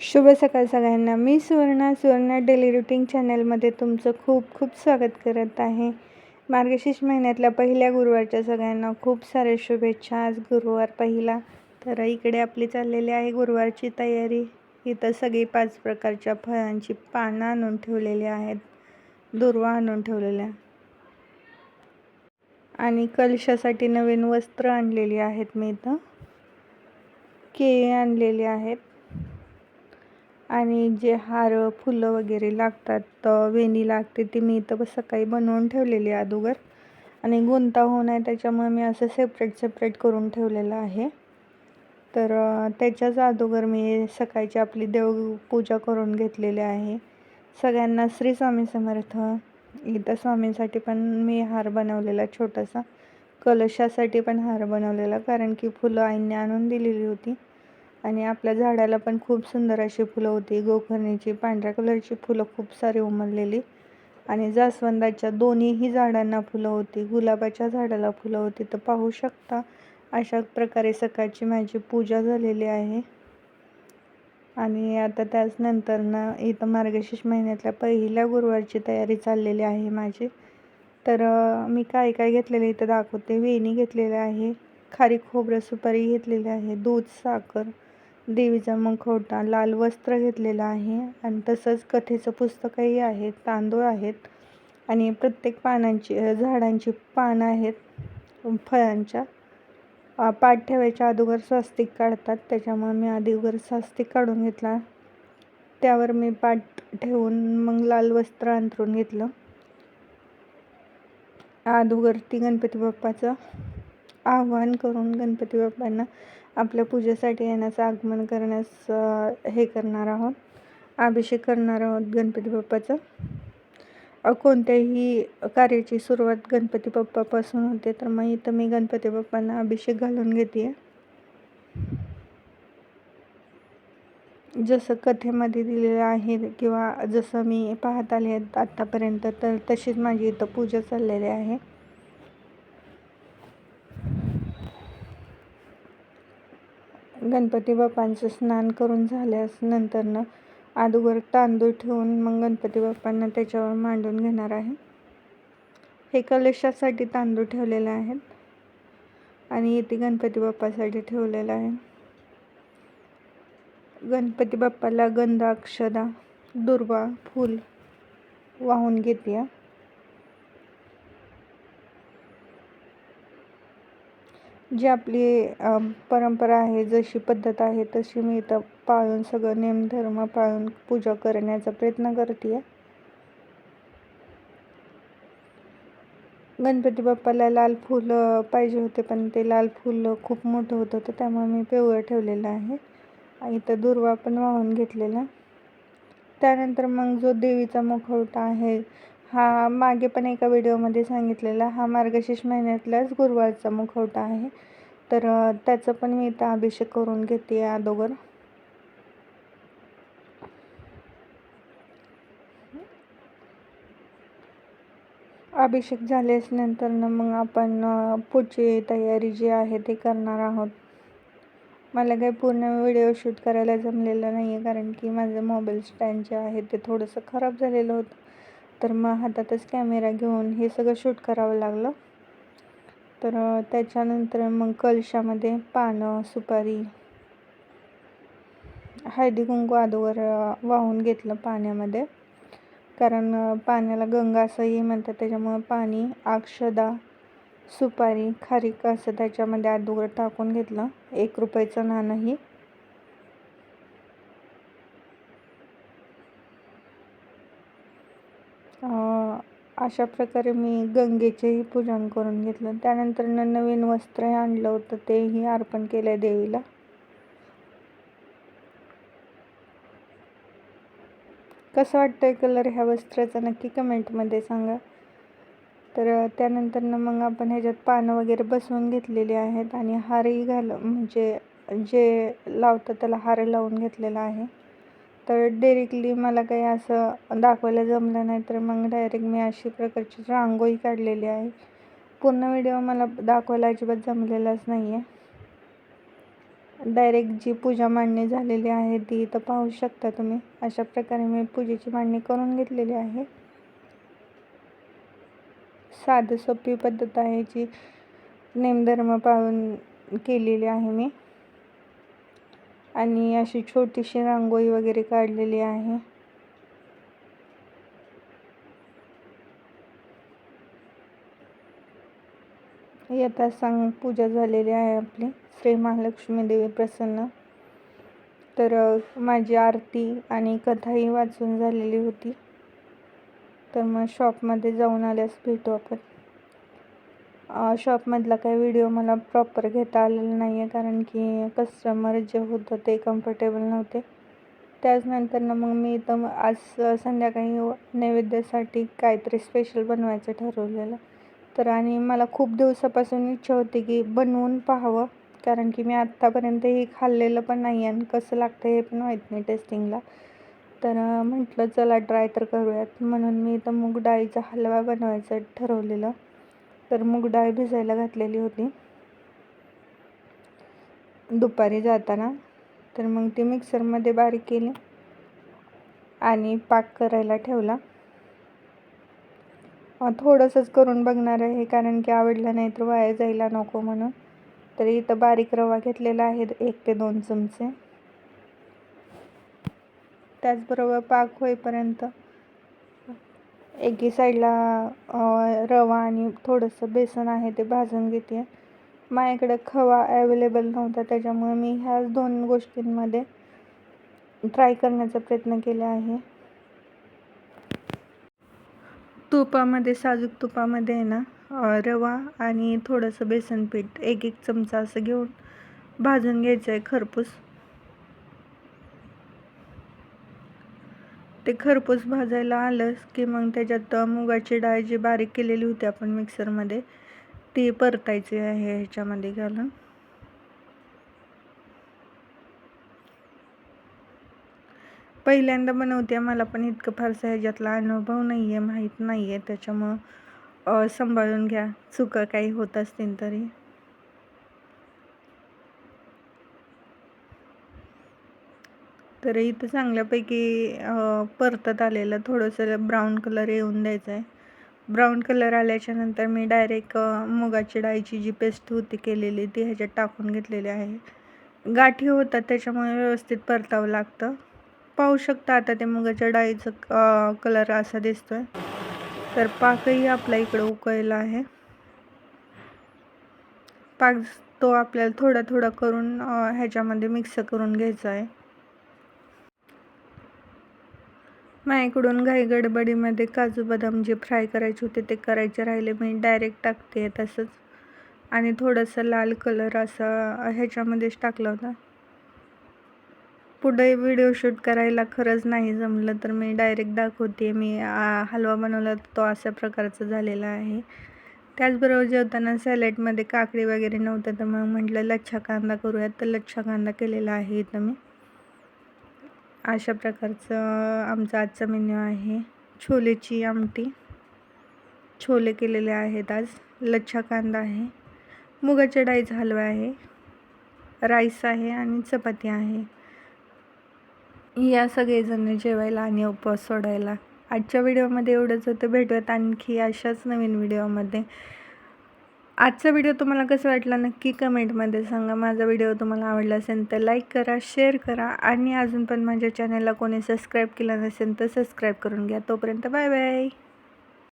शुभ सकाळ सगळ्यांना. मी सुवर्णा सुवर्णा डेली रुटीन चॅनलमध्ये तुमचं खूप खूप स्वागत करत आहे. मार्गशीर्ष महिन्यातल्या पहिल्या गुरुवारच्या सगळ्यांना खूप साऱ्या शुभेच्छा. आज गुरुवार पहिला. तर इकडे आपली चाललेली आहे गुरुवारची तयारी. इथं सगळी पाच प्रकारच्या फळांची पानं आणून ठेवलेली आहेत. दुर्वा आणून ठेवलेल्या. आणि कलशासाठी नवीन वस्त्र आणलेली आहेत मी इथं. केळी आणलेली आहेत. आणि जे हार फुलं वगैरे लागतात वेणी लागते ती मी इथं सकाळी बनवून ठेवलेली आहे अगोदर. आणि गुंता होऊ नये त्याच्यामुळे मी असं सेपरेट सेपरेट करून ठेवलेलं आहे. तर त्याच्याच अगोदर मी सकाळची आपली देवपूजा करून घेतलेली आहे. सगळ्यांना श्री स्वामी समर्थ. इथं स्वामींसाठी पण मी हार बनवलेला छोटासा. कलशासाठी पण हार बनवलेला कारण की फुलं आईने आणून दिलेली होती. आणि आपल्या झाडाला पण खूप सुंदर अशी फुलं होती. गोखरणीची पांढऱ्या कलरची फुलं खूप सारी उमललेली. आणि जास्वंदाच्या दोन्हीही झाडांना फुलं होती. गुलाबाच्या झाडाला फुलं होती. तर पाहू शकता अशा प्रकारे सकाळची माझी पूजा झालेली आहे. आणि आता त्याच नंतरनं इथं मार्गशीर्ष महिन्यातल्या पहिल्या गुरुवारची तयारी चाललेली आहे माझी. तर मी काय काय घेतलेलं इथं दाखवते. वेणी घेतलेली आहे खारी खोबरं सुपारी घेतलेली आहे दूध साखर देवीचा मुखवटा लाल वस्त्र घेतलेलं आहे आणि तसंच कथेचं पुस्तकही आहे तांदूळ आहेत आणि प्रत्येक पानांची झाडांची पानं आहेत. फळांच्या पाठ ठेवायच्या अगोदर स्वस्तिक काढतात. त्याच्यामुळे मी अगोदर स्वस्तिक काढून घेतला. त्यावर मी पाठ ठेवून मग लाल वस्त्र अंथरून घेतलं. अगोदर गणपती बाप्पाचं आवाहन करून गणपती बाप्पांना आपल्या पूजेसाठी येण्याचं आगमन करण्यास हे करणार आहोत. अभिषेक करणार आहोत गणपती बाप्पाचं. कोणत्याही कार्याची सुरुवात गणपती बाप्पापासून होते तर मग इथं मी गणपती बाप्पांना अभिषेक घालून घेते. जसं कथेमध्ये दिलेलं आहे किंवा जसं मी पाहत आले आत्तापर्यंत तर तशीच माझी इथं पूजा चाललेली आहे. गणपती बाप्पांचं स्नान करून झाल्यास नंतरनं अगोदर तांदूळ ठेवून मग गणपती बाप्पांना त्याच्यावर मांडून घेणार आहे. हे कलशासाठी तांदूळ ठेवलेले आहेत आणि इथे गणपती बाप्पासाठी ठेवलेलं आहे. गणपती बाप्पाला गंध अक्षदा दुर्वा फूल वाहून घेते जी आपली परंपरा आहे जशी पद्धत आहे तशी मी इथं पाळून सगळं नेमधर्म पाळून पूजा करण्याचा प्रयत्न करते गणपती बाप्पाला लाल फुलं पाहिजे होते पण ते लाल फुलं खूप मोठं होतं होतं त्यामुळे मी पिवळं ठेवलेलं आहे. इथं दुर्वा पण वाहून घेतलेला. त्यानंतर मग जो देवीचा मुखवटा आहे हा मागे पण एका व्हिडिओमध्ये सांगितलेला हा मार्गशीर्ष महिन्यातलाच गुरुवारचा मुखवटा आहे. तर त्याचं पण मी इथं अभिषेक करून घेते अगोदर. अभिषेक झाल्यास नंतर मग आपण पुढची तयारी जी आहे ते करणार आहोत. मला काही पूर्ण व्हिडिओ शूट करायला जमलेलं नाही आहे कारण की माझं मोबाईल स्टँड जे आहे ते थोडंसं खराब झालेलं होतं. तर मग हातातच कॅमेरा घेऊन हे सगळं शूट करावं लागलं. तर त्याच्यानंतर मग कलशामध्ये पानं सुपारी हळदी कुंकू अगोदर वाहून घेतलं पाण्यामध्ये. कारण पाण्याला गंगा असंही म्हणतात त्याच्यामुळं पाणी अक्षदा सुपारी खारीक असं त्याच्यामध्ये अगोदर टाकून घेतलं. एक रुपयाचं नाणंही. अशा प्रकारे मी गंगेचेही पूजन करून घेतलं. त्यानंतर नवीन वस्त्र आणलं होतं तेही अर्पण केलं देवीला. कसं वाटतंय कलर ह्या वस्त्राचा नक्की कमेंटमध्ये सांगा. तर त्यानंतर मग आपण ह्याच्यात पानं वगैरे बसवून घेतलेली आहेत आणि हारही घाल म्हणजे जे लावतं त्याला हार लावून घेतलेला आहे. तर डेरेक्टली मला काही असं दाखवायला जमलं नाही. तर मग डायरेक्ट मी अशी प्रकारची रांगोळी काढलेली आहे. पूर्ण व्हिडिओ मला दाखवायला अजिबात जमलेलाच नाही आहे डायरेक्ट जी पूजा मांडणी झालेली आहे ती इथं पाहू शकता तुम्ही. अशा प्रकारे मी पूजेची मांडणी करून घेतलेली आहे. साधं सोपी पद्धत आहे जी. नेमधर्म पाळून केलेली आहे मी. आणि अशी छोटीशी रांगोळी वगैरे काढलेली आहे. येता सांग पूजा झालेली आहे आपली. श्री महालक्ष्मी देवी प्रसन्न. तर माझी आरती आणि कथाही वाचून झालेली होती. तर मग शॉपमध्ये जाऊन आल्यास भेटू आपण. शॉपमधला काही व्हिडिओ मला प्रॉपर घेता आलेला नाही आहे कारण की कस्टमर जे होतं ते कम्फर्टेबल नव्हते. त्याचनंतर ना मग मी इथं आज संध्याकाळी नैवेद्यासाठी काहीतरी स्पेशल बनवायचं ठरवलेलं. तर आणि मला खूप दिवसापासून इच्छा होती की बनवून पाहावं कारण की मी आत्तापर्यंत हे खाल्लेलं पण नाही आणि कसं लागतं हे पण माहीत नाही टेस्टिंगला तर म्हटलं चला ट्राय तर करूयात. म्हणून मी इथं मूग डाळीचा हलवा बनवायचं ठरवलेलं. तर मूग डाळ भिजायला घातलेली होती. दुपारी जाताना तर मग ती मिक्सरमध्ये बारीक केली आणि पाक करायला ठेवला. थोडंसंच करून बघणार आहे कारण की आवडलं नाही तर वाया जायला नको म्हणून. तर इथं बारीक रवा घेतलेला आहे एक ते दोन चमचे. त्याचबरोबर पाक होईपर्यंत एकी साईडला रवा आणि थोडंसं बेसन आहे ते भाजून घेते. माझ्याकडे खवा ॲवेलेबल नव्हता त्याच्यामुळे मी ह्याच दोन गोष्टींमध्ये ट्राय करण्याचा प्रयत्न केला आहे. तुपामध्ये साजूक तुपामध्ये आहे ना रवा आणि थोडंसं बेसन पीठ एक एक चमचा असं घेऊन भाजून घ्यायचं आहे खरपूस. ते खरपूस भाजायला आलंच की मग त्याच्यात मुगाची डाळ जी बारीक केलेली होती आपण मिक्सरमध्ये ती परतायची आहे ह्याच्यामध्ये घालून. पहिल्यांदा बनवते मला पण इतकं फारसं ह्याच्यातला अनुभव नाही आहे माहीत नाही आहे त्याच्यामुळं सांभाळून घ्या. चुका काही होत असतील तरी. तर इथं चांगल्यापैकी परतत आलेलं. थोडंसं ब्राऊन कलर येऊन द्यायचं आहे ब्राऊन कलर आल्याच्यानंतर मी डायरेक्ट मुगाची डाळीची जी पेस्ट होती केलेली ती ह्याच्यात टाकून घेतलेली आहे. गाठी होतात त्याच्यामुळे व्यवस्थित परतावं लागतं. पाहू शकता आता ते मुगाच्या डाळीचं कलर असा दिसतो आहे तर पाकही आपल्या इकडं उकळला आहे. पाक तो आपल्याला थोडा थोडा करून ह्याच्यामध्ये मिक्स करून घ्यायचा आहे. माझ्याकडून घाई गडबडीमध्ये काजू बदाम जे फ्राय करायचे होते ते करायचे राहिले. मी डायरेक्ट टाकते तसंच. आणि थोडंसं लाल कलर असा ह्याच्यामध्येच टाकला होता. पुढे व्हिडिओ शूट करायला खरंच नाही जमलं तर मी डायरेक्ट दाखवते. मी हलवा बनवला तो अशा प्रकारचा झालेला आहे. त्याचबरोबर जेवताना सॅलेडमध्ये काकडी वगैरे नव्हतं तर मग म्हटलं लच्छा कांदा करूयात. तर लच्छा कांदा केलेला आहे इथं मी. अशा प्रकारचं आमचं आजचं मेन्यू आहे. छोलेची आमटी. छोले केलेले आहेत आज. लच्छा कांदा आहे. मुगाच्या डाळीचा हलवा आहे. राईस आहे आणि चपाती आहे. या सगळेजण जेवायला आणि उपवास सोडायला. आजच्या व्हिडिओमध्ये एवढंच होतं. भेटूयात आणखी अशाच नवीन व्हिडिओमध्ये. आजचा व्हिडिओ तुम्हाला कसं वाटला नक्की कमेंटमध्ये सांगा. माझा व्हिडिओ तुम्हाला आवडला असेल तर लाईक करा शेअर करा आणि अजून पण माझ्या चॅनलला कोणी सबस्क्राईब केलं नसेल तर सबस्क्राईब करून घ्या. तोपर्यंत बाय बाय